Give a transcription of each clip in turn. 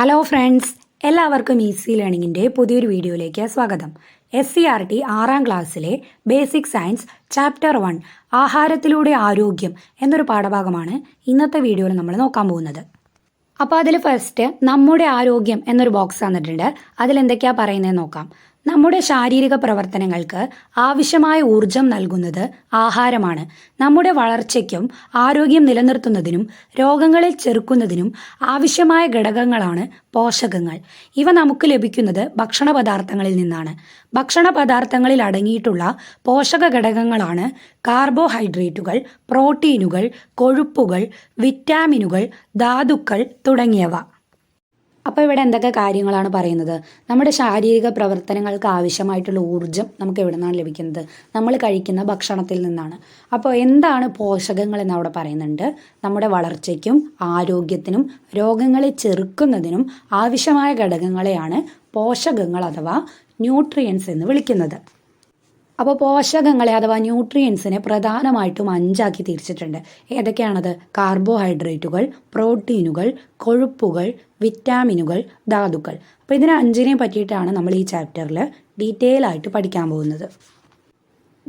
Hello friends എല്ലാവർക്കും easy ലേണിംഗിന്റെ പുതിയൊരു വീഡിയോയിലേക്ക് സ്വാഗതം. എസ് സി ആർ ടി ആറാം ക്ലാസ്സിലെ ബേസിക് സയൻസ് ചാപ്റ്റർ വൺ ആഹാരത്തിലൂടെ ആരോഗ്യം എന്നൊരു പാഠഭാഗമാണ് ഇന്നത്തെ വീഡിയോയിൽ നമ്മൾ നോക്കാൻ പോകുന്നത്. അപ്പോൾ അതിൽ ഫസ്റ്റ് നമ്മുടെ ആരോഗ്യം എന്നൊരു ബോക്സ് തന്നിട്ടുണ്ട് അതിൽ എന്തൊക്കെയാ പറയുന്നത് നോക്കാം. നമ്മുടെ ശാരീരിക പ്രവർത്തനങ്ങൾക്ക് ആവശ്യമായ ഊർജം നൽകുന്നത് ആഹാരമാണ്. നമ്മുടെ വളർച്ചയ്ക്കും ആരോഗ്യം നിലനിർത്തുന്നതിനും രോഗങ്ങളെ ചെറുക്കുന്നതിനും ആവശ്യമായ ഘടകങ്ങളാണ് പോഷകങ്ങൾ. ഇവ നമുക്ക് ലഭിക്കുന്നത് ഭക്ഷണ പദാർത്ഥങ്ങളിൽ നിന്നാണ്. ഭക്ഷണ പദാർത്ഥങ്ങളിൽ അടങ്ങിയിട്ടുള്ള പോഷക ഘടകങ്ങളാണ് കാർബോഹൈഡ്രേറ്റുകൾ പ്രോട്ടീനുകൾ കൊഴുപ്പുകൾ വിറ്റാമിനുകൾ ധാതുക്കൾ തുടങ്ങിയവ. അപ്പോൾ ഇവിടെ എന്തൊക്കെ കാര്യങ്ങളാണ് പറയുന്നത്? നമ്മുടെ ശാരീരിക പ്രവർത്തനങ്ങൾക്ക് ആവശ്യമായിട്ടുള്ള ഊർജം നമുക്ക് എവിടെ നിന്നാണ് ലഭിക്കുന്നത്? നമ്മൾ കഴിക്കുന്ന ഭക്ഷണത്തിൽ നിന്നാണ്. അപ്പോൾ എന്താണ് പോഷകങ്ങൾ എന്ന് അവിടെ പറയുന്നുണ്ട്. നമ്മുടെ വളർച്ചയ്ക്കും ആരോഗ്യത്തിനും രോഗങ്ങളെ ചെറുക്കുന്നതിനും ആവശ്യമായ ഘടകങ്ങളെയാണ് പോഷകങ്ങൾ അഥവാ ന്യൂട്രിയൻസ് എന്ന് വിളിക്കുന്നത്. അപ്പോൾ പോഷകങ്ങളെ അഥവാ ന്യൂട്രിയൻസിനെ പ്രധാനമായിട്ടും അഞ്ചാക്കി തിരിച്ചിട്ടുണ്ട്. ഏതൊക്കെയാണത്? കാർബോഹൈഡ്രേറ്റുകൾ പ്രോട്ടീനുകൾ കൊഴുപ്പുകൾ വിറ്റാമിനുകൾ ധാതുക്കൾ. അപ്പോൾ ഇതിനെ അഞ്ചിനെ പറ്റിയിട്ടാണ് നമ്മൾ ഈ ചാപ്റ്ററിൽ ഡീറ്റെയിൽ ആയിട്ട് പഠിക്കാൻ പോകുന്നത്.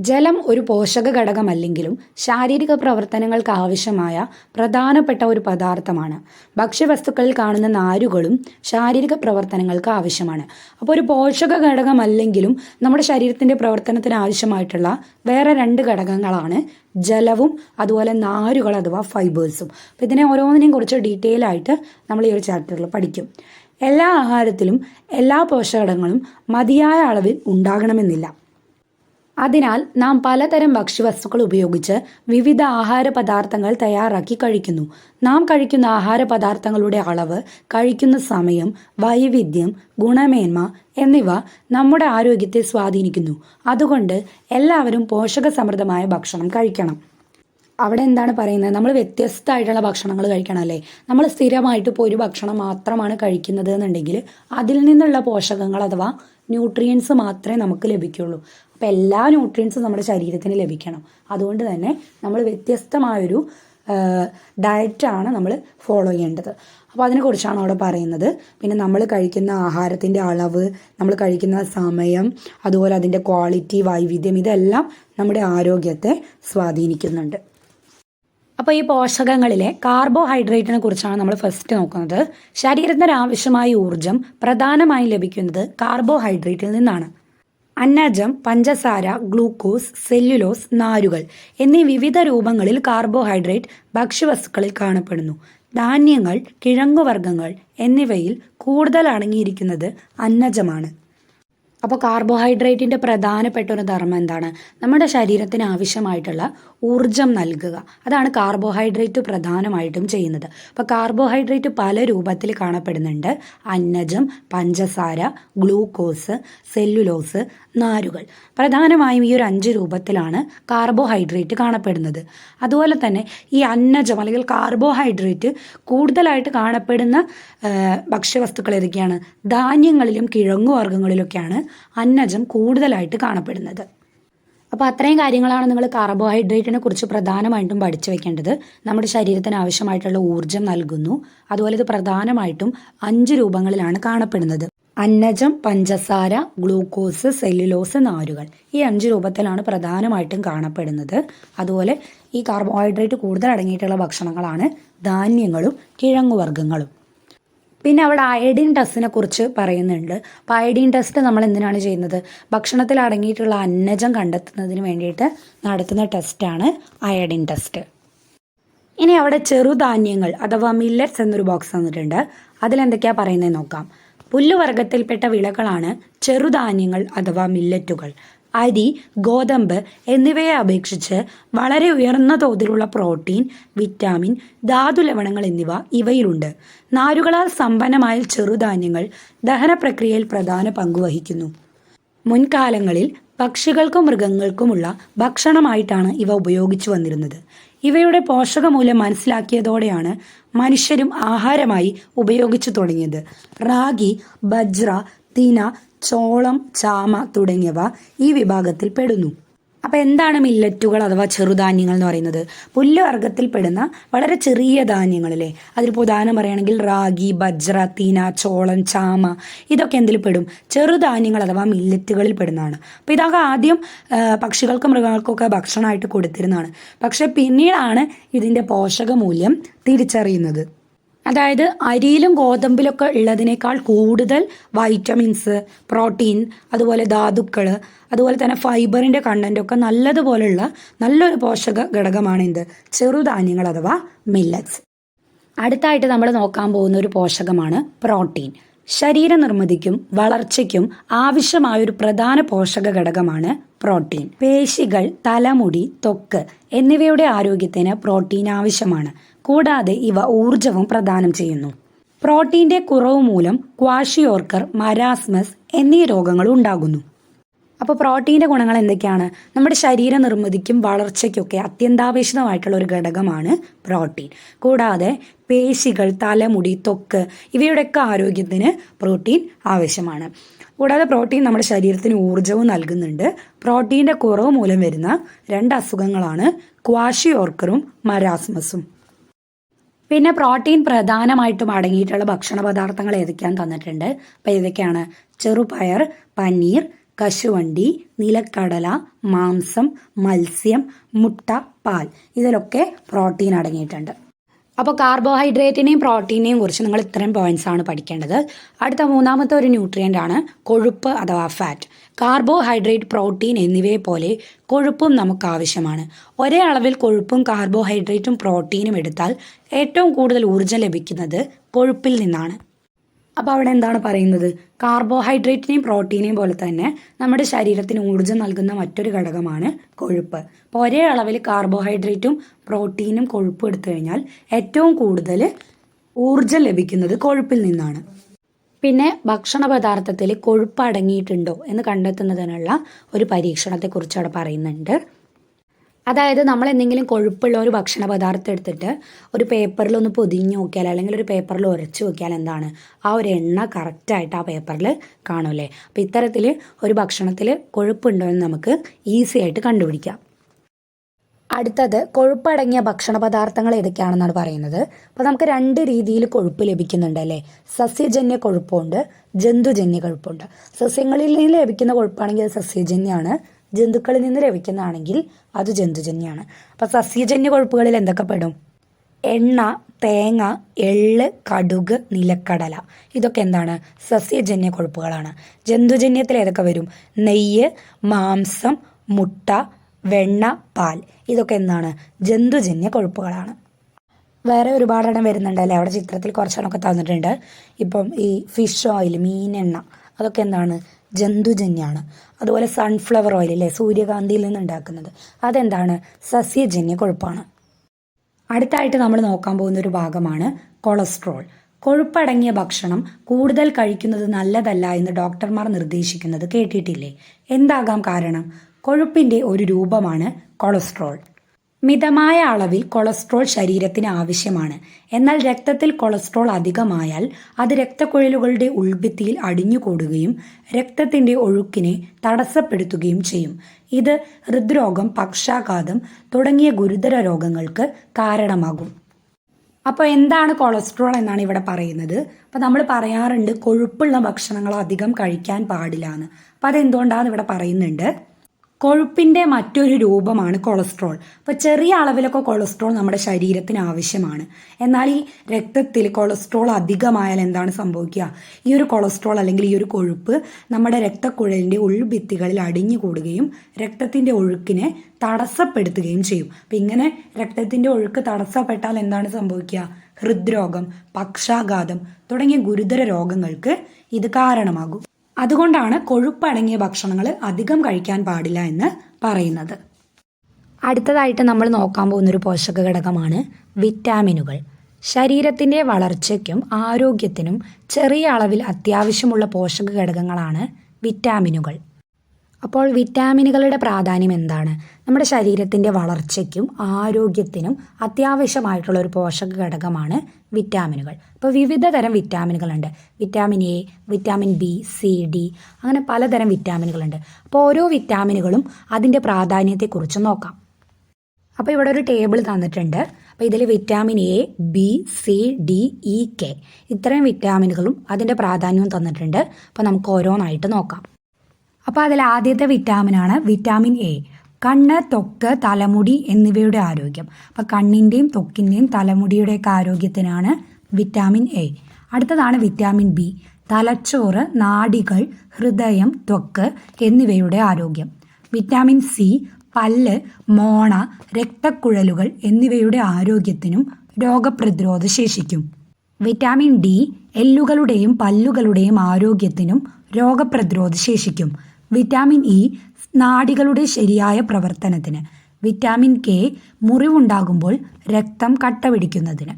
ജലം ഒരു പോഷക ഘടകമല്ലെങ്കിലും ശാരീരിക പ്രവർത്തനങ്ങൾക്ക് ആവശ്യമായ പ്രധാനപ്പെട്ട ഒരു പദാർത്ഥമാണ്. ഭക്ഷ്യവസ്തുക്കളിൽ കാണുന്ന നാരുകളും ശാരീരിക പ്രവർത്തനങ്ങൾക്ക് ആവശ്യമാണ് അപ്പോൾ ഒരു പോഷക ഘടകമല്ലെങ്കിലും നമ്മുടെ ശരീരത്തിന്റെ പ്രവർത്തനത്തിന് ആവശ്യമായിട്ടുള്ള വേറെ രണ്ട് ഘടകങ്ങളാണ് ജലവും അതുപോലെ നാരുകൾ അഥവാ ഫൈബേഴ്സും. അപ്പോൾ ഇതിനെ ഓരോന്നിനെയും കുറിച്ച് ഡീറ്റെയിൽ ആയിട്ട് നമ്മൾ ഈ ഒരു ചാപ്റ്ററിൽ പഠിക്കും. എല്ലാ ആഹാരത്തിലും എല്ലാ പോഷകഘടകങ്ങളും മതിയായ അളവിൽ ഉണ്ടാകണമെന്നില്ല. അതിനാൽ നാം പലതരം ഭക്ഷ്യവസ്തുക്കൾ ഉപയോഗിച്ച് വിവിധ ആഹാര പദാർത്ഥങ്ങൾ തയ്യാറാക്കി കഴിക്കുന്നു. നാം കഴിക്കുന്ന ആഹാര പദാർത്ഥങ്ങളുടെ അളവ് കഴിക്കുന്ന സമയം വൈവിധ്യം ഗുണമേന്മ എന്നിവ നമ്മുടെ ആരോഗ്യത്തെ സ്വാധീനിക്കുന്നു. അതുകൊണ്ട് എല്ലാവരും പോഷകസമൃദ്ധമായ ഭക്ഷണം കഴിക്കണം. അവിടെ എന്താണ് പറയുന്നത്? നമ്മൾ വ്യത്യസ്തമായിട്ടുള്ള ഭക്ഷണങ്ങൾ കഴിക്കണം അല്ലേ? നമ്മൾ സ്ഥിരമായിട്ട് ഇപ്പോൾ ഒരു ഭക്ഷണം മാത്രമാണ് കഴിക്കുന്നത് എന്നുണ്ടെങ്കിൽ അതിൽ നിന്നുള്ള പോഷകങ്ങൾ അഥവാ ന്യൂട്രിയൻസ് മാത്രമേ നമുക്ക് ലഭിക്കുള്ളൂ. അപ്പോൾ എല്ലാ ന്യൂട്രിയൻസും നമ്മുടെ ശരീരത്തിന് ലഭിക്കണം. അതുകൊണ്ട് തന്നെ നമ്മൾ വ്യത്യസ്തമായൊരു ഡയറ്റാണ് നമ്മൾ ഫോളോ ചെയ്യേണ്ടത്. അപ്പോൾ അതിനെക്കുറിച്ചാണ് അവിടെ പറയുന്നത്. പിന്നെ നമ്മൾ കഴിക്കുന്ന ആഹാരത്തിന്റെ അളവ് നമ്മൾ കഴിക്കുന്ന സമയം അതുപോലെ അതിന്റെ ക്വാളിറ്റി വൈവിധ്യം ഇതെല്ലാം നമ്മുടെ ആരോഗ്യത്തെ സ്വാധീനിക്കുന്നുണ്ട്. അപ്പോൾ ഈ പോഷകങ്ങളിലെ കാർബോഹൈഡ്രേറ്റിനെ കുറിച്ചാണ് നമ്മൾ ഫസ്റ്റ് നോക്കുന്നത്. ശരീരത്തിന് ആവശ്യമായ ഊർജം പ്രധാനമായും ലഭിക്കുന്നത് കാർബോഹൈഡ്രേറ്റിൽ നിന്നാണ്. അന്നജം പഞ്ചസാര ഗ്ലൂക്കോസ് സെല്ലുലോസ് നാരുകൾ എന്നീ വിവിധ രൂപങ്ങളിൽ കാർബോഹൈഡ്രേറ്റ് ഭക്ഷ്യവസ്തുക്കളിൽ കാണപ്പെടുന്നു. ധാന്യങ്ങൾ കിഴങ്ങുവർഗങ്ങൾ എന്നിവയിൽ കൂടുതൽ അടങ്ങിയിരിക്കുന്നത് അന്നജമാണ്. അപ്പോൾ കാർബോഹൈഡ്രേറ്റിന്റെ പ്രധാനപ്പെട്ട ഒരു ധർമ്മം എന്താണ്? നമ്മുടെ ശരീരത്തിന് ആവശ്യമായിട്ടുള്ള ഊർജം നൽകുക. അതാണ് കാർബോഹൈഡ്രേറ്റ് പ്രധാനമായിട്ടും ചെയ്യുന്നത്. അപ്പോൾ കാർബോഹൈഡ്രേറ്റ് പല രൂപത്തിൽ കാണപ്പെടുന്നുണ്ട്. അന്നജം പഞ്ചസാര ഗ്ലൂക്കോസ് സെല്ലുലോസ് നാരുകൾ. പ്രധാനമായും ഈ ഒരു അഞ്ച് രൂപത്തിലാണ് കാർബോഹൈഡ്രേറ്റ് കാണപ്പെടുന്നത്. അതുപോലെ തന്നെ ഈ അന്നജം അല്ലെങ്കിൽ കാർബോഹൈഡ്രേറ്റ് കൂടുതലായിട്ട് കാണപ്പെടുന്ന ഭക്ഷ്യവസ്തുക്കൾ ഏതൊക്കെയാണ്? ധാന്യങ്ങളിലും കിഴങ്ങുവർഗങ്ങളിലൊക്കെയാണ് അന്നജം കൂടുതലായിട്ട് കാണപ്പെടുന്നത്. അപ്പോൾ അത്രയും കാര്യങ്ങളാണ് നിങ്ങൾ കാർബോഹൈഡ്രേറ്റിനെ കുറിച്ച് പ്രധാനമായിട്ടും പഠിച്ചു വെക്കേണ്ടത്. നമ്മുടെ ശരീരത്തിന് ആവശ്യമായിട്ടുള്ള ഊർജം നൽകുന്നു. അതുപോലെ ഇത് പ്രധാനമായിട്ടും അഞ്ച് രൂപങ്ങളിലാണ് കാണപ്പെടുന്നത്. അന്നജം പഞ്ചസാര ഗ്ലൂക്കോസ് സെല്ലുലോസ് നാരുകൾ. ഈ അഞ്ച് രൂപത്തിലാണ് പ്രധാനമായിട്ടും കാണപ്പെടുന്നത്. അതുപോലെ ഈ കാർബോഹൈഡ്രേറ്റ് കൂടുതൽ അടങ്ങിയിട്ടുള്ള ഭക്ഷണങ്ങളാണ് ധാന്യങ്ങളും കിഴങ്ങുവർഗങ്ങളും. പിന്നെ അവിടെ അയഡിൻ ടെസ്റ്റിനെ കുറിച്ച് പറയുന്നുണ്ട്. അപ്പോൾ അയഡിൻ ടെസ്റ്റ് നമ്മൾ എന്തിനാണ് ചെയ്യുന്നത്? ഭക്ഷണത്തിൽ അടങ്ങിയിട്ടുള്ള അന്നജം കണ്ടെത്തുന്നതിന് വേണ്ടിയിട്ട് നടത്തുന്ന ടെസ്റ്റാണ് അയഡിൻ ടെസ്റ്റ് ഇനി അവിടെ ചെറുധാന്യങ്ങൾ അഥവാ മില്ലറ്റ്സ് എന്നൊരു ബോക്സ് തന്നിട്ടുണ്ട്. അതിലെന്തൊക്കെയാണ് പറയുന്നത് നോക്കാം. പുല്ലുവർഗത്തിൽപ്പെട്ട വിളകളാണ് ചെറുധാന്യങ്ങൾ അഥവാ മില്ലറ്റുകൾ അരി ഗോതമ്പ് എന്നിവയെ അപേക്ഷിച്ച് വളരെ ഉയർന്ന തോതിലുള്ള പ്രോട്ടീൻ വിറ്റാമിൻ ധാതു ലവണങ്ങൾ എന്നിവ ഇവയിലുണ്ട്. നാരുകളാൽ സമ്പന്നമായ ചെറുധാന്യങ്ങൾ ദഹന പ്രക്രിയയിൽ പ്രധാന പങ്കുവഹിക്കുന്നു മുൻകാലങ്ങളിൽ പക്ഷികൾക്കും മൃഗങ്ങൾക്കുമുള്ള ഭക്ഷണമായിട്ടാണ് ഇവ ഉപയോഗിച്ചു വന്നിരുന്നത്. ഇവയുടെ പോഷകമൂല്യം മനസ്സിലാക്കിയതോടെയാണ് മനുഷ്യരും ആഹാരമായി ഉപയോഗിച്ചു തുടങ്ങിയത്. റാഗി ബജ്ര തിന ചോളം ചാമ തുടങ്ങിയവ ഈ വിഭാഗത്തിൽ പെടുന്നു. അപ്പോൾ എന്താണ് മില്ലറ്റുകൾ അഥവാ ചെറുധാന്യങ്ങൾ എന്ന് പറയുന്നത്? പുല്ല് വർഗത്തിൽപ്പെടുന്ന വളരെ ചെറിയ ധാന്യങ്ങളല്ലേ? അതിൽ ഉദാഹരണം പറയുകയാണെങ്കിൽ റാഗി ബജ്ര തീന ചോളം ചാമ ഇതൊക്കെ എന്തിൽ പെടും? ചെറുധാന്യങ്ങൾ അഥവാ മില്ലറ്റുകളിൽ പെടുന്നതാണ്. അപ്പോൾ ഇതൊക്കെ ആദ്യം പക്ഷികൾക്കും മൃഗങ്ങൾക്കൊക്കെ ഭക്ഷണമായിട്ട് കൊടുത്തിരുന്നതാണ്. പക്ഷെ പിന്നീടാണ് ഇതിന്റെ പോഷകമൂല്യം തിരിച്ചറിയുന്നത്. അതായത് അരിയിലും ഗോതമ്പിലൊക്കെ ഉള്ളതിനേക്കാൾ കൂടുതൽ വൈറ്റമിൻസ് പ്രോട്ടീൻ അതുപോലെ ധാതുക്കൾ അതുപോലെ തന്നെ ഫൈബറിന്റെ കണ്ടന്റൊക്കെ നല്ലതുപോലുള്ള നല്ലൊരു പോഷക ഘടകമാണ് എന്ത്? ചെറുധാന്യങ്ങൾ അഥവാ മില്ലറ്റ്സ് അടുത്തായിട്ട് നമ്മൾ നോക്കാൻ പോകുന്ന ഒരു പോഷകമാണ് പ്രോട്ടീൻ ശരീര നിർമ്മിതിക്കും വളർച്ചയ്ക്കും ആവശ്യമായ ഒരു പ്രധാന പോഷക ഘടകമാണ് പ്രോട്ടീൻ. പേശികൾ തലമുടി തൊക്ക് എന്നിവയുടെ ആരോഗ്യത്തിന് പ്രോട്ടീൻ ആവശ്യമാണ്. കൂടാതെ ഇവ ഊർജവും പ്രദാനം ചെയ്യുന്നു. പ്രോട്ടീന്റെ കുറവ് മൂലം ക്വാഷിയോർക്കർ മരാസ്മസ് എന്നീ രോഗങ്ങൾ ഉണ്ടാകുന്നു. അപ്പോൾ പ്രോട്ടീന്റെ ഗുണങ്ങൾ എന്തൊക്കെയാണ്? നമ്മുടെ ശരീര നിർമ്മിതിക്കും വളർച്ചയ്ക്കൊക്കെ അത്യന്താപേക്ഷിതമായിട്ടുള്ള ഒരു ഘടകമാണ് പ്രോട്ടീൻ. കൂടാതെ പേശികൾ തലമുടി തൊക്ക് ഇവയുടെയൊക്കെ ആരോഗ്യത്തിന് പ്രോട്ടീൻ ആവശ്യമാണ്. കൂടാതെ പ്രോട്ടീൻ നമ്മുടെ ശരീരത്തിന് ഊർജവും നൽകുന്നുണ്ട്. പ്രോട്ടീന്റെ കുറവ് മൂലം വരുന്ന രണ്ട് അസുഖങ്ങളാണ് ക്വാഷിയോർക്കറും മരാസ്മസും. പിന്നെ പ്രോട്ടീൻ പ്രധാനമായിട്ടും അടങ്ങിയിട്ടുള്ള ഭക്ഷണ പദാർത്ഥങ്ങൾ ഏതൊക്കെയാണ് തന്നിട്ടുണ്ട്. അപ്പോൾ ഏതൊക്കെയാണ്? ചെറുപയർ പനീർ കശുവണ്ടി നിലക്കടല മാംസം മത്സ്യം മുട്ട പാൽ. ഇതിലൊക്കെ പ്രോട്ടീൻ അടങ്ങിയിട്ടുണ്ട്. അപ്പോൾ കാർബോഹൈഡ്രേറ്റിനെയും പ്രോട്ടീനെയും കുറിച്ച് നിങ്ങൾ ഇത്രയും പോയിന്റ്സ് ആണ് പഠിക്കേണ്ടത്. അടുത്ത മൂന്നാമത്തെ ഒരു ന്യൂട്രിയന്റ് ആണ് കൊഴുപ്പ് അഥവാ ഫാറ്റ് കാർബോഹൈഡ്രേറ്റ് പ്രോട്ടീൻ എന്നിവയെ പോലെ കൊഴുപ്പും നമുക്ക് ആവശ്യമാണ്. ഒരേ അളവിൽ കൊഴുപ്പും കാർബോഹൈഡ്രേറ്റും പ്രോട്ടീനും എടുത്താൽ ഏറ്റവും കൂടുതൽ ഊർജം ലഭിക്കുന്നത് കൊഴുപ്പിൽ നിന്നാണ്. അപ്പോൾ അവിടെ എന്താണ് പറയുന്നത്? കാർബോഹൈഡ്രേറ്റിനെയും പ്രോട്ടീനെയും പോലെ തന്നെ നമ്മുടെ ശരീരത്തിന് ഊർജം നൽകുന്ന മറ്റൊരു ഘടകമാണ് കൊഴുപ്പ്. അപ്പോൾ ഒരേ അളവിൽ കാർബോഹൈഡ്രേറ്റും പ്രോട്ടീനും കൊഴുപ്പും എടുത്തു കഴിഞ്ഞാൽ ഏറ്റവും കൂടുതൽ ഊർജം ലഭിക്കുന്നത് കൊഴുപ്പിൽ നിന്നാണ്. പിന്നെ ഭക്ഷണ പദാർത്ഥത്തിൽ കൊഴുപ്പ് അടങ്ങിയിട്ടുണ്ടോ എന്ന് കണ്ടെത്തുന്നതിനുള്ള ഒരു പരീക്ഷണത്തെക്കുറിച്ച് അവിടെ പറയുന്നുണ്ട്. അതായത് നമ്മൾ എന്തെങ്കിലും കൊഴുപ്പുള്ള ഒരു ഭക്ഷണ പദാർത്ഥം എടുത്തിട്ട് ഒരു പേപ്പറിൽ ഒന്ന് പൊതിഞ്ഞ് നോക്കിയാൽ അല്ലെങ്കിൽ ഒരു പേപ്പറിൽ ഉരച്ച് നോക്കിയാൽ എന്താണ്? ആ ഒരു എണ്ണ കറക്റ്റായിട്ട് ആ പേപ്പറിൽ കാണൂലേ അപ്പോൾ ഇത്തരത്തിൽ ഒരു ഭക്ഷണത്തിൽ കൊഴുപ്പുണ്ടോ എന്ന് നമുക്ക് ഈസി ആയിട്ട് കണ്ടുപിടിക്കാം. അടുത്തത് കൊഴുപ്പടങ്ങിയ ഭക്ഷണ പദാർത്ഥങ്ങൾ ഏതൊക്കെയാണെന്നാണ് പറയുന്നത്. അപ്പോൾ നമുക്ക് രണ്ട് രീതിയിൽ കൊഴുപ്പ് ലഭിക്കുന്നുണ്ട് അല്ലേ? സസ്യജന്യ കൊഴുപ്പുണ്ട് ജന്തുജന്യ കൊഴുപ്പുണ്ട്. സസ്യങ്ങളിൽ നിന്ന് ലഭിക്കുന്ന കൊഴുപ്പാണെങ്കിൽ അത് സസ്യജന്യമാണ് ജന്തുക്കളിൽ നിന്ന് ലഭിക്കുന്നതാണെങ്കിൽ അത് ജന്തുജന്യമാണ് അപ്പോൾ സസ്യജന്യ കൊഴുപ്പുകളിൽ എന്തൊക്കെ പെടും? എണ്ണ തേങ്ങ എള്ള് കടുക് നിലക്കടല. ഇതൊക്കെ എന്താണ്? സസ്യജന്യ കൊഴുപ്പുകളാണ്. ജന്തുജന്യത്തിൽ ഏതൊക്കെ വരും? നെയ്യ് മാംസം മുട്ട വെണ്ണ പാൽ. ഇതൊക്കെ എന്താണ്? ജന്തുജന്യ കൊഴുപ്പുകളാണ്. വേറെ ഒരുപാടെണ്ണം വരുന്നുണ്ട് അല്ലേ? അവിടെ ചിത്രത്തിൽ കുറച്ചെണ്ണമൊക്കെ തന്നിട്ടുണ്ട്. ഇപ്പം ഈ ഫിഷ് ഓയിൽ മീനെണ്ണ അതൊക്കെ എന്താണ്? ജന്തുജന്യാണ്. അതുപോലെ സൺഫ്ലവർ ഓയിൽ അല്ലേ സൂര്യകാന്തിയിൽ നിന്ന് ഉണ്ടാക്കുന്നത് അതെന്താണ്? സസ്യജന്യ കൊഴുപ്പാണ്. അടുത്തായിട്ട് നമ്മൾ നോക്കാൻ പോകുന്ന ഒരു ഭാഗമാണ് കൊളസ്ട്രോൾ കൊഴുപ്പടങ്ങിയ ഭക്ഷണം കൂടുതൽ കഴിക്കുന്നത് നല്ലതല്ല എന്ന് ഡോക്ടർമാർ നിർദ്ദേശിക്കുന്നത് കേട്ടിട്ടില്ലേ? എന്താകാം കാരണം? കൊഴുപ്പിന്റെ ഒരു രൂപമാണ് കൊളസ്ട്രോൾ മിതമായ അളവിൽ കൊളസ്ട്രോൾ ശരീരത്തിന് ആവശ്യമാണ്. എന്നാൽ രക്തത്തിൽ കൊളസ്ട്രോൾ അധികമായാൽ അത് രക്തക്കുഴലുകളുടെ ഉൾഭിത്തിയിൽ അടിഞ്ഞുകൂടുകയും രക്തത്തിന്റെ ഒഴുക്കിനെ തടസ്സപ്പെടുത്തുകയും ചെയ്യും. ഇത് ഹൃദ്രോഗം പക്ഷാഘാതം തുടങ്ങിയ ഗുരുതര രോഗങ്ങൾക്ക് കാരണമാകും. അപ്പോൾ എന്താണ് കൊളസ്ട്രോൾ എന്നാണ് ഇവിടെ പറയുന്നത്. അപ്പോൾ നമ്മൾ പറയാറുണ്ട് കൊഴുപ്പുള്ള ഭക്ഷണങ്ങൾ അധികം കഴിക്കാൻ പാടില്ല എന്ന്. അപ്പോൾ അതെന്തുകൊണ്ടാണ് ഇവിടെ പറയുന്നുണ്ട്? കൊഴുപ്പിന്റെ മറ്റൊരു രൂപമാണ് കൊളസ്ട്രോൾ. അപ്പോൾ ചെറിയ അളവിലൊക്കെ കൊളസ്ട്രോൾ നമ്മുടെ ശരീരത്തിന് ആവശ്യമാണ്. എന്നാൽ ഈ രക്തത്തിൽ കൊളസ്ട്രോൾ അധികമായാൽ എന്താണ് സംഭവിക്കുക? ഈ ഒരു കൊളസ്ട്രോൾ അല്ലെങ്കിൽ ഈ ഒരു കൊഴുപ്പ് നമ്മുടെ രക്തക്കുഴലിന്റെ ഉൾഭിത്തികളിൽ അടിഞ്ഞുകൂടുകയും രക്തത്തിന്റെ ഒഴുക്കിനെ തടസ്സപ്പെടുത്തുകയും ചെയ്യും. അപ്പം ഇങ്ങനെ രക്തത്തിന്റെ ഒഴുക്ക് തടസ്സപ്പെട്ടാൽ എന്താണ് സംഭവിക്കുക? ഹൃദ്രോഗം പക്ഷാഘാതം തുടങ്ങിയ ഗുരുതര രോഗങ്ങൾക്ക് ഇത് കാരണമാകും. അതുകൊണ്ടാണ് കൊഴുപ്പടങ്ങിയ ഭക്ഷണങ്ങൾ അധികം കഴിക്കാൻ പാടില്ല എന്ന് പറയുന്നത്. അടുത്തതായിട്ട് നമ്മൾ നോക്കാൻ പോകുന്നൊരു പോഷക ഘടകമാണ് വിറ്റാമിനുകൾ. ശരീരത്തിന്റെ വളർച്ചയ്ക്കും ആരോഗ്യത്തിനും ചെറിയ അളവിൽ അത്യാവശ്യമുള്ള പോഷക ഘടകങ്ങളാണ് വിറ്റാമിനുകൾ. അപ്പോൾ വിറ്റാമിനുകളുടെ പ്രാധാന്യം എന്താണ്? നമ്മുടെ ശരീരത്തിന്റെ വളർച്ചയ്ക്കും ആരോഗ്യത്തിനും അത്യാവശ്യമായിട്ടുള്ള ഒരു പോഷക ഘടകമാണ് വിറ്റാമിനുകൾ. ഇപ്പോൾ വിവിധ തരം വിറ്റാമിനുകളുണ്ട്. Vitamin A vitamin B C D അങ്ങനെ പലതരം വിറ്റാമിനുകളുണ്ട്. അപ്പോൾ ഓരോ വിറ്റാമിനുകളും അതിന്റെ പ്രാധാന്യത്തെക്കുറിച്ച് നോക്കാം. അപ്പോൾ ഇവിടെ ഒരു ടേബിൾ തന്നിട്ടുണ്ട്. അപ്പോൾ ഇതിൽ vitamin A B C D E K ഇത്രയും വിറ്റാമിനുകളും അതിന്റെ പ്രാധാന്യവും തന്നിട്ടുണ്ട്. അപ്പോൾ നമുക്ക് ഓരോന്നായിട്ട് നോക്കാം. അപ്പോൾ അതിൽ ആദ്യത്തെ വിറ്റാമിനാണ് വിറ്റാമിൻ എ. കണ്ണ് ത്വക്ക് തലമുടി എന്നിവയുടെ ആരോഗ്യം. അപ്പോൾ കണ്ണിന്റെയും ത്വക്കിന്റെയും തലമുടിയുടെയൊക്കെ ആരോഗ്യത്തിനാണ് വിറ്റാമിൻ എ. അടുത്തതാണ് വിറ്റാമിൻ ബി. തലച്ചോറ് നാടികൾ ഹൃദയം ത്വക്ക് എന്നിവയുടെ ആരോഗ്യം. വിറ്റാമിൻ സി പല്ല് മോണ രക്തക്കുഴലുകൾ എന്നിവയുടെ ആരോഗ്യത്തിനും രോഗപ്രതിരോധ ശേഷിക്കും. വിറ്റാമിൻ ഡി എല്ലുകളുടെയും പല്ലുകളുടെയും ആരോഗ്യത്തിനും രോഗപ്രതിരോധ ശേഷിക്കും. വിറ്റാമിൻ ഇ നാഡികളുടെ ശരിയായ പ്രവർത്തനത്തിന്. വിറ്റാമിൻ കെ മുറിവുണ്ടാകുമ്പോൾ രക്തം കട്ട പിടിക്കുന്നതിന്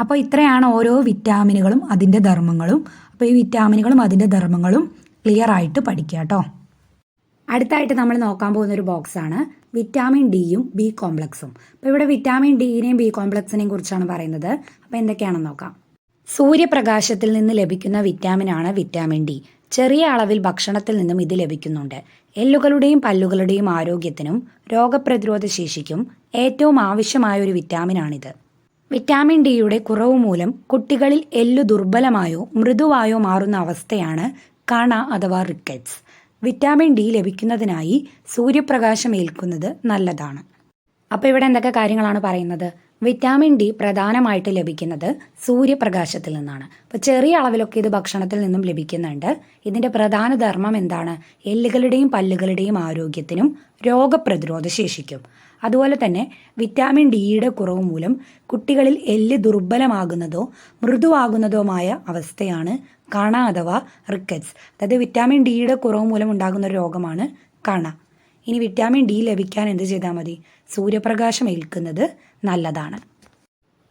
അപ്പോൾ ഇത്രയാണ് ഓരോ വിറ്റാമിനുകളും അതിന്റെ ധർമ്മങ്ങളും. അപ്പോൾ ഈ വിറ്റാമിനുകളും അതിന്റെ ധർമ്മങ്ങളും ക്ലിയർ ആയിട്ട് പഠിക്കുക കേട്ടോ. അടുത്തായിട്ട് നമ്മൾ നോക്കാൻ പോകുന്ന ഒരു ബോക്സാണ് വിറ്റാമിൻ ഡിയും ബി കോംപ്ലക്സും. അപ്പോൾ ഇവിടെ വിറ്റാമിൻ ഡിയിനെയും ബി കോംപ്ലക്സിനെയും കുറിച്ചാണ് പറയുന്നത്. അപ്പോൾ എന്തൊക്കെയാണെന്ന് നോക്കാം. സൂര്യപ്രകാശത്തിൽ നിന്ന് ലഭിക്കുന്ന വിറ്റാമിനാണ് വിറ്റാമിൻ ഡി. ചെറിയ അളവിൽ ഭക്ഷണത്തിൽ നിന്നും ഇത് ലഭിക്കുന്നുണ്ട്. എല്ലുകളുടെയും പല്ലുകളുടെയും ആരോഗ്യത്തിനും രോഗപ്രതിരോധ ശേഷിക്കും ഏറ്റവും ആവശ്യമായ ഒരു വിറ്റാമിനാണിത്. വിറ്റാമിൻ ഡിയുടെ കുറവ് മൂലം കുട്ടികളിൽ എല്ലു ദുർബലമായോ മൃദുവായോ മാറുന്ന അവസ്ഥയാണ് കണ അഥവാ റിക്കറ്റ്സ്. വിറ്റാമിൻ ഡി ലഭിക്കുന്നതിനായി സൂര്യപ്രകാശം ഏൽക്കുന്നത് നല്ലതാണ്. അപ്പോൾ ഇവിടെ എന്തൊക്കെ കാര്യങ്ങളാണ് പറയുന്നത്? വിറ്റാമിൻ ഡി പ്രധാനമായിട്ട് ലഭിക്കുന്നത് സൂര്യപ്രകാശത്തിൽ നിന്നാണ്. അപ്പോൾ ചെറിയ അളവിലൊക്കെ ഇത് ഭക്ഷണത്തിൽ നിന്നും ലഭിക്കുന്നുണ്ട്. ഇതിന്റെ പ്രധാന ധർമ്മം എന്താണ്? എല്ലുകളുടെയും പല്ലുകളുടെയും ആരോഗ്യത്തിനും രോഗപ്രതിരോധ ശേഷിക്കും. അതുപോലെ തന്നെ വിറ്റാമിൻ ഡിയുടെ കുറവ് മൂലം കുട്ടികളിൽ എല്ല് ദുർബലമാകുന്നതോ മൃദുവാകുന്നതോമായ അവസ്ഥയാണ് കണ അഥവാ റിക്കറ്റ്സ്. അതായത് വിറ്റാമിൻ ഡിയുടെ കുറവ് മൂലം ഉണ്ടാകുന്ന രോഗമാണ് കണ. ഇനി വിറ്റാമിൻ ഡി ലഭിക്കാൻ എന്ത് ചെയ്താൽ മതി? സൂര്യപ്രകാശം ഏൽക്കുന്നത് നല്ലതാണ്.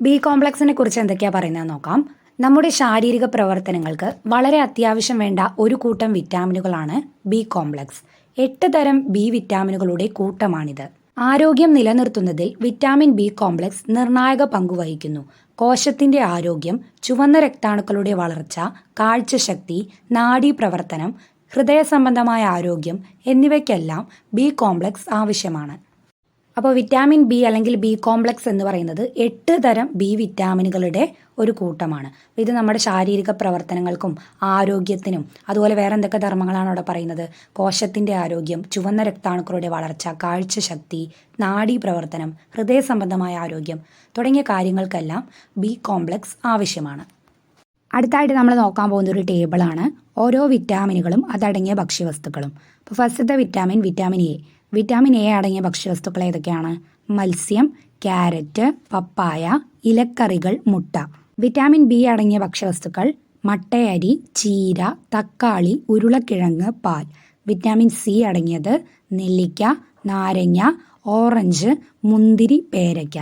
ബി കോംപ്ലക്സിനെ കുറിച്ച് എന്തൊക്കെയാ പറയുന്നത് നോക്കാം. നമ്മുടെ ശാരീരിക പ്രവർത്തനങ്ങൾക്ക് വളരെ അത്യാവശ്യം വേണ്ട ഒരു കൂട്ടം വിറ്റാമിനുകളാണ് ബി കോംപ്ലക്സ്. എട്ട് തരം ബി വിറ്റാമിനുകളുടെ കൂട്ടമാണിത്. ആരോഗ്യം നിലനിർത്തുന്നതിൽ വിറ്റാമിൻ ബി കോംപ്ലക്സ് നിർണായക പങ്കുവഹിക്കുന്നു കോശത്തിന്റെ ആരോഗ്യം ചുവന്ന രക്താണുക്കളുടെ വളർച്ച കാഴ്ചശക്തി നാഡീപ്രവർത്തനം ഹൃദയ സംബന്ധമായ ആരോഗ്യം എന്നിവയ്ക്കെല്ലാം ബി കോംപ്ലക്സ് ആവശ്യമാണ്. അപ്പോൾ വിറ്റാമിൻ ബി അല്ലെങ്കിൽ ബി കോംപ്ലക്സ് എന്ന് പറയുന്നത് എട്ട് തരം ബി വിറ്റാമിനുകളുടെ ഒരു കൂട്ടമാണ്. ഇത് നമ്മുടെ ശാരീരിക പ്രവർത്തനങ്ങൾക്കും ആരോഗ്യത്തിനും അതുപോലെ വേറെ എന്തൊക്കെ ധർമ്മങ്ങളാണ് അവിടെ പറയുന്നത്? കോശത്തിന്റെ ആരോഗ്യം ചുവന്ന രക്താണുക്കളുടെ വളർച്ച കാഴ്ചശക്തി നാഡീ പ്രവർത്തനം ഹൃദയ സംബന്ധമായ ആരോഗ്യം തുടങ്ങിയ കാര്യങ്ങൾക്കെല്ലാം ബി കോംപ്ലക്സ് ആവശ്യമാണ്. അടുത്തായിട്ട് നമ്മൾ നോക്കാൻ പോകുന്ന ഒരു ടേബിളാണ് ഓരോ വിറ്റാമിനുകളും അതടങ്ങിയ ഭക്ഷ്യവസ്തുക്കളും. അപ്പോൾ ഫസ്റ്റത്തെ vitamin vitamin A vitamin A അടങ്ങിയ ഭക്ഷ്യവസ്തുക്കൾ ഏതൊക്കെയാണ്? മത്സ്യം ക്യാരറ്റ് പപ്പായ ഇലക്കറികൾ മുട്ട. വിറ്റാമിൻ ബി അടങ്ങിയ ഭക്ഷ്യവസ്തുക്കൾ മട്ടയരി ചീര തക്കാളി ഉരുളക്കിഴങ്ങ് പാൽ. വിറ്റാമിൻ സി അടങ്ങിയത് നെല്ലിക്ക നാരങ്ങ ഓറഞ്ച് മുന്തിരി പേരയ്ക്ക.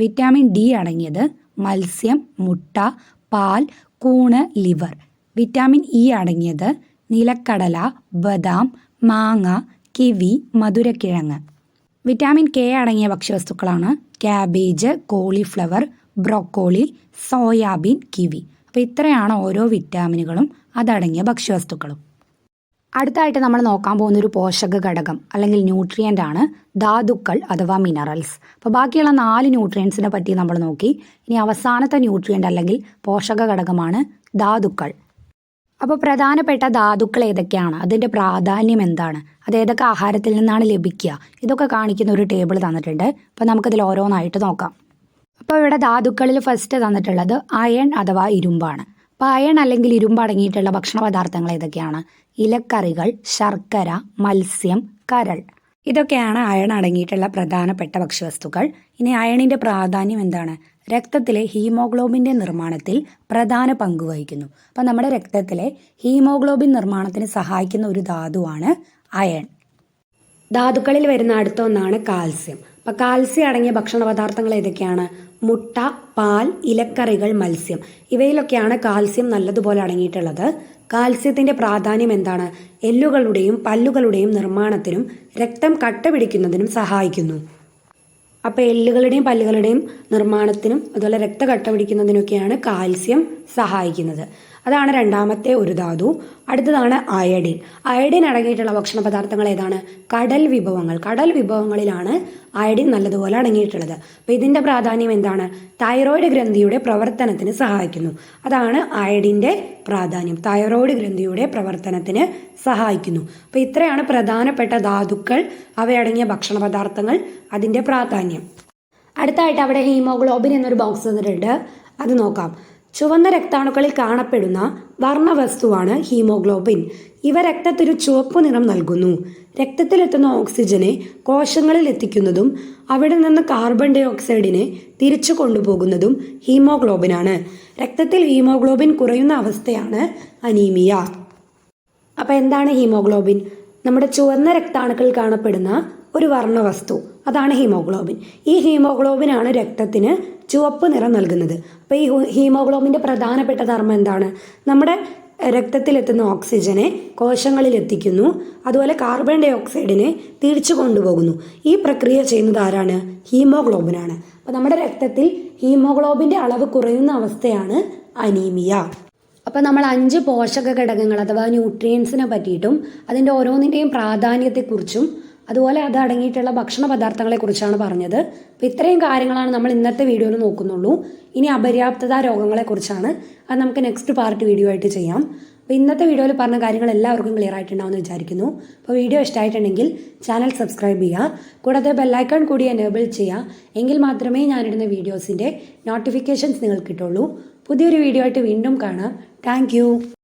വിറ്റാമിൻ ഡി അടങ്ങിയത് മത്സ്യം മുട്ട പാൽ കൂണ് ലിവർ. വിറ്റാമിൻ ഇ അടങ്ങിയത് നിലക്കടല ബദാം മാങ്ങ കിവി മധുരക്കിഴങ്ങ്. വിറ്റാമിൻ കെ അടങ്ങിയ ഭക്ഷ്യവസ്തുക്കളാണ് cabbage cauliflower broccoli soybean kiwi. അപ്പോൾ ഇത്രയാണ് ഓരോ വിറ്റാമിനുകളും അതടങ്ങിയ ഭക്ഷ്യവസ്തുക്കളും. അടുത്തായിട്ട് നമ്മൾ നോക്കാൻ പോകുന്ന ഒരു പോഷക ഘടകം അല്ലെങ്കിൽ ന്യൂട്രിയന്റ് ആണ് ധാതുക്കൾ അഥവാ മിനറൽസ് അപ്പോൾ ബാക്കിയുള്ള നാല് ന്യൂട്രിയൻസിനെ പറ്റി നമ്മൾ നോക്കി. ഇനി അവസാനത്തെ ന്യൂട്രിയന്റ് അല്ലെങ്കിൽ പോഷക ഘടകമാണ് ധാതുക്കൾ. അപ്പോൾ പ്രധാനപ്പെട്ട ധാതുക്കൾ ഏതൊക്കെയാണ്? അതിന്റെ പ്രാധാന്യം എന്താണ്? അത് ഏതൊക്കെ ആഹാരത്തിൽ നിന്നാണ് ലഭിക്കുക? ഇതൊക്കെ കാണിക്കുന്ന ഒരു ടേബിൾ തന്നിട്ടുണ്ട്. അപ്പോൾ നമുക്കതിൽ ഓരോന്നായിട്ട് നോക്കാം. അപ്പോൾ ഇവിടെ ധാതുക്കളിൽ ഫസ്റ്റ് തന്നിട്ടുള്ളത് അയൺ അഥവാ ഇരുമ്പാണ്. അപ്പോൾ അയൺ അല്ലെങ്കിൽ ഇരുമ്പ് അടങ്ങിയിട്ടുള്ള ഭക്ഷണ പദാർത്ഥങ്ങൾ ഏതൊക്കെയാണ്? ഇലക്കറികൾ ശർക്കര മത്സ്യം കരൾ. ഇതൊക്കെയാണ് അയൺ അടങ്ങിയിട്ടുള്ള പ്രധാനപ്പെട്ട ഭക്ഷ്യവസ്തുക്കൾ. ഇനി അയണിന്റെ പ്രാധാന്യം എന്താണ്? രക്തത്തിലെ ഹീമോഗ്ലോബിന്റെ നിർമ്മാണത്തിൽ പ്രധാന പങ്ക് വഹിക്കുന്നു. അപ്പോൾ നമ്മുടെ രക്തത്തിലെ ഹീമോഗ്ലോബിൻ നിർമ്മാണത്തിന് സഹായിക്കുന്ന ഒരു ധാതുവാണ് അയൺ. ധാതുക്കളിൽ വരുന്ന അടുത്ത ഒന്നാണ് കാൽസ്യം. അപ്പോൾ കാൽസ്യം അടങ്ങിയ ഭക്ഷണ പദാർത്ഥങ്ങൾ ഏതൊക്കെയാണ്? മുട്ട പാൽ ഇലക്കറികൾ മത്സ്യം. ഇവയിലൊക്കെയാണ് കാൽസ്യം നല്ലതുപോലെ അടങ്ങിയിട്ടുള്ളത്. കാൽസ്യത്തിന്റെ പ്രാധാന്യം എന്താണ്? എല്ലുകളുടെയും പല്ലുകളുടെയും നിർമ്മാണത്തിനും രക്തം കട്ട പിടിക്കുന്നതിനും സഹായിക്കുന്നു. അപ്പോൾ എല്ലുകളുടെയും പല്ലുകളുടെയും നിർമ്മാണത്തിനും അതുപോലെ രക്തകട്ട പിടിക്കുന്നതിനൊക്കെയാണ് കാൽസ്യം സഹായിക്കുന്നത്. അതാണ് രണ്ടാമത്തെ ഒരു ധാതു. അടുത്തതാണ് അയഡിൻ. അയഡിൻ അടങ്ങിയിട്ടുള്ള ഭക്ഷണ പദാർത്ഥങ്ങൾ ഏതാണ്? കടൽ വിഭവങ്ങൾ. കടൽ വിഭവങ്ങളിലാണ് അയഡിൻ നല്ലതുപോലെ അടങ്ങിയിട്ടുള്ളത്. അപ്പോൾ ഇതിന്റെ പ്രാധാന്യം എന്താണ്? തൈറോയിഡ് ഗ്രന്ഥിയുടെ പ്രവർത്തനത്തിന് സഹായിക്കുന്നു. അതാണ് അയഡിന്റെ പ്രാധാന്യം. തൈറോയിഡ് ഗ്രന്ഥിയുടെ പ്രവർത്തനത്തിന് സഹായിക്കുന്നു. അപ്പോൾ ഇത്രയാണ് പ്രധാനപ്പെട്ട ധാതുക്കൾ അവയടങ്ങിയ ഭക്ഷണ പദാർത്ഥങ്ങൾ അതിന്റെ പ്രാധാന്യം. അടുത്തായിട്ട് അവിടെ ഹീമോഗ്ലോബിൻ എന്നൊരു ബോക്സ് തന്നിട്ടുണ്ട് അത് നോക്കാം. ചുവന്ന രക്താണുക്കളിൽ കാണപ്പെടുന്ന വർണവസ്തുവാണ് ഹീമോഗ്ലോബിൻ. ഇവ രക്തത്തിനു ചുവപ്പ് നിറം നൽകുന്നു. രക്തത്തിലെത്തുന്ന ഓക്സിജനെ കോശങ്ങളിൽ എത്തിക്കുന്നതും അവിടെ നിന്ന് കാർബൺ ഡൈ ഓക്സൈഡിനെ തിരിച്ചു കൊണ്ടുപോകുന്നതും ഹീമോഗ്ലോബിനാണ്. രക്തത്തിൽ ഹീമോഗ്ലോബിൻ കുറയുന്ന അവസ്ഥയാണ് അനീമിയ. അപ്പോൾ എന്താണ് ഹീമോഗ്ലോബിൻ? നമ്മുടെ ചുവന്ന രക്താണുക്കൾ കാണപ്പെടുന്ന ഒരു വർണവസ്തു. അതാണ് ഹീമോഗ്ലോബിൻ. ഈ ഹീമോഗ്ലോബിനാണ് രക്തത്തിന് ചുവപ്പ് നിറം നൽകുന്നത്. അപ്പോൾ ഈ ഹീമോഗ്ലോബിന്റെ പ്രധാനപ്പെട്ട ധർമ്മം എന്താണ്? നമ്മുടെ രക്തത്തിലെത്തുന്ന ഓക്സിജനെ കോശങ്ങളിൽ എത്തിക്കുന്നു അതുപോലെ കാർബൺ ഡൈ ഓക്സൈഡിനെ തിരിച്ചു കൊണ്ടുപോകുന്നു. ഈ പ്രക്രിയ ചെയ്യുന്നത് ആരാണ്? ഹീമോഗ്ലോബിനാണ്. അപ്പോൾ നമ്മുടെ രക്തത്തിൽ ഹീമോഗ്ലോബിന്റെ അളവ് കുറയുന്ന അവസ്ഥയാണ് അനീമിയ. അപ്പോൾ നമ്മൾ അഞ്ച് പോഷക ഘടകങ്ങൾ അഥവാ ന്യൂട്രിയൻസിനെ പറ്റിയിട്ടും അതിന്റെ ഓരോന്നിന്റെയും പ്രാധാന്യത്തെക്കുറിച്ചും അതുപോലെ അത് അടങ്ങിയിട്ടുള്ള ഭക്ഷണ പദാർത്ഥങ്ങളെക്കുറിച്ചാണ് പറഞ്ഞത്. അപ്പോൾ ഇത്രയും കാര്യങ്ങളാണ് നമ്മൾ ഇന്നത്തെ വീഡിയോയിൽ നോക്കുന്നുള്ളൂ. ഇനി അപര്യാപ്തത രോഗങ്ങളെക്കുറിച്ചാണ് അത് നമുക്ക് നെക്സ്റ്റ് പാർട്ട് വീഡിയോ ആയിട്ട് ചെയ്യാം. അപ്പോൾ ഇന്നത്തെ വീഡിയോയിൽ പറഞ്ഞ കാര്യങ്ങൾ എല്ലാവർക്കും ക്ലിയർ ആയിട്ടുണ്ടാവുമെന്ന് വിചാരിക്കുന്നു. അപ്പോൾ വീഡിയോ ഇഷ്ടമായിട്ടുണ്ടെങ്കിൽ ചാനൽ സബ്സ്ക്രൈബ് ചെയ്യുക. കൂടാതെ ബെല്ലൈക്കൺ കൂടി എനേബിൾ ചെയ്യുക. എങ്കിൽ മാത്രമേ ഞാനിടുന്ന വീഡിയോസിന്റെ നോട്ടിഫിക്കേഷൻസ് നിങ്ങൾക്ക് കിട്ടുള്ളൂ. പുതിയൊരു വീഡിയോ ആയിട്ട് വീണ്ടും കാണാം. താങ്ക്